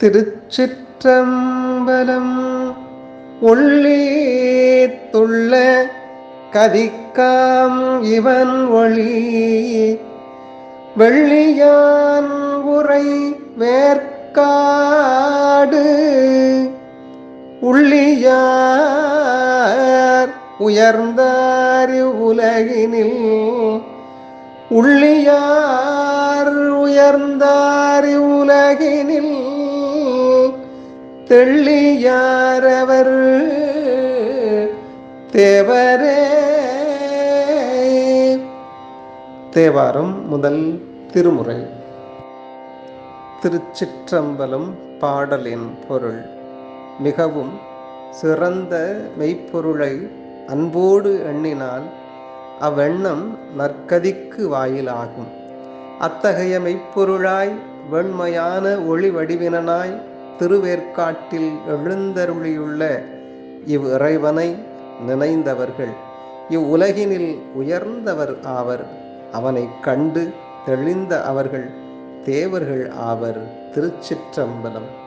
திருச்சிற்றம்பலம் உள்ளே துள்ள கதிக்காம் இவன் ஒளி. வெள்ளியான் உரை வேர்க்காடு உள்ளியார் உயர்ந்தாரி உலகினில் உள்ளியார் உயர்ந்தாரி உலகினில் தெள்ளியாரவர் தேவரே. தேவாரம் முதல் திருமுறை. திருச்சிற்றம்பலம் பாடலின் பொருள். மிகவும் சிறந்த மெய்ப்பொருளை அன்போடு எண்ணினால் அவ்வெண்ணம் நற்கதிக்கு வாயிலாகும். அத்தகைய மெய்ப்பொருளாய் வெண்மையான ஒளி வடிவினனாய் திருவேற்காட்டில் எழுந்தருளியுள்ள இவ் இறைவனை நினைந்தவர்கள். இவ்வுலகினில் உயர்ந்தவர் ஆவர். அவனை கண்டு தெளிந்த அவர்கள் தேவர்கள் ஆவர். திருச்சிற்றம்பலம்.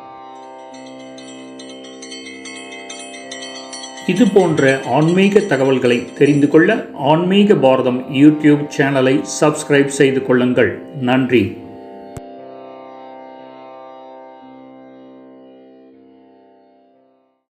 இது போன்ற ஆன்மீக தகவல்களை தெரிந்து கொள்ள ஆன்மீக பாரதம் யூடியூப் சேனலை சப்ஸ்கிரைப் செய்து கொள்ளுங்கள். நன்றி.